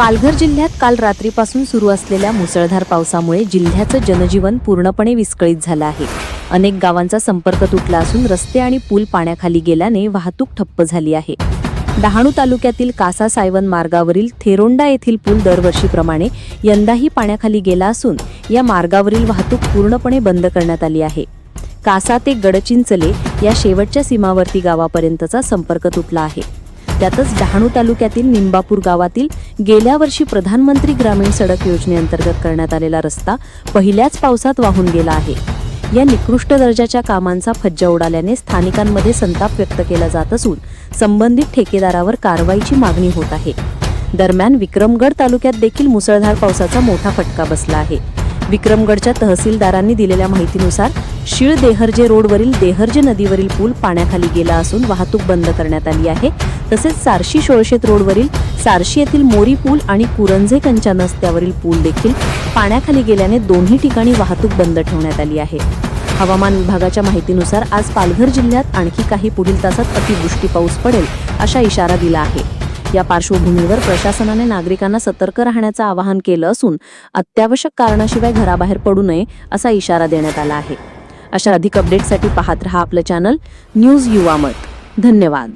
पालघर जिल्ह्यात काल रात्रीपासून सुरू असलेल्या मुसळधार पावसामुळे जिल्ह्याचं जनजीवन पूर्णपणे विस्कळीत झालं आहे. अनेक गावांचा संपर्क तुटला असून रस्ते आणि पूल पाण्याखाली गेल्याने वाहतूक ठप्प झाली आहे. डहाणू तालुक्यातील कासा सायवन मार्गावरील थेरोंडा येथील पूल दरवर्षीप्रमाणे यंदाही पाण्याखाली गेला असून या मार्गावरील वाहतूक पूर्णपणे बंद करण्यात आली आहे. कासा ते गडचिंचले या शेवटच्या सीमावर्ती गावापर्यंतचा संपर्क तुटला आहे. त्यातच डहाणू तालुक्यातील निंबापूर गावातील गेल्या वर्षी प्रधानमंत्री ग्रामीण सडक योजनेअंतर्गत करण्यात आलेला रस्ता पहिल्याच पावसात वाहून गेला आहे. या निकृष्ट दर्जाच्या कामांचा फज्जा उडाल्याने स्थानिकांमध्ये संताप व्यक्त केला जात असून संबंधित ठेकेदारावर कारवाईची मागणी होत आहे. दरम्यान विक्रमगड तालुक्यात देखील मुसळधार पावसाचा मोठा फटका बसला आहे. विक्रमगडच्या तहसीलदारांनी दिलेल्या माहितीनुसार शीळ देहर्जे रोडवरील देहर्जे नदीवरील पूल पाण्याखाली गेला असून वाहतूक बंद करण्यात आली आहे. तसेच सारशी शोळशेत रोडवरील सारशी येथील मोरी पूल आणि कुरंजे कंचा रस्त्यावरील पूल देखील पाण्याखाली गेल्याने दोन्ही ठिकाणी वाहतूक बंद ठेवण्यात आली आहे. हवामान विभागाच्या माहितीनुसार आज पालघर जिल्ह्यात आणखी काही पुढील तासात अतिवृष्टी पाऊस पडेल अशा इशारा दिला आहे. या पार्श्वभूमीवर प्रशासनाने नागरिकांना सतर्क राहण्याचं आवाहन केलं असून अत्यावश्यक कारणाशिवाय घराबाहेर पडू नये असा इशारा देण्यात आला आहे. अशा अधिक अपडेटसाठी पाहत रहा आपलं चॅनल न्यूज युवा मत. धन्यवाद.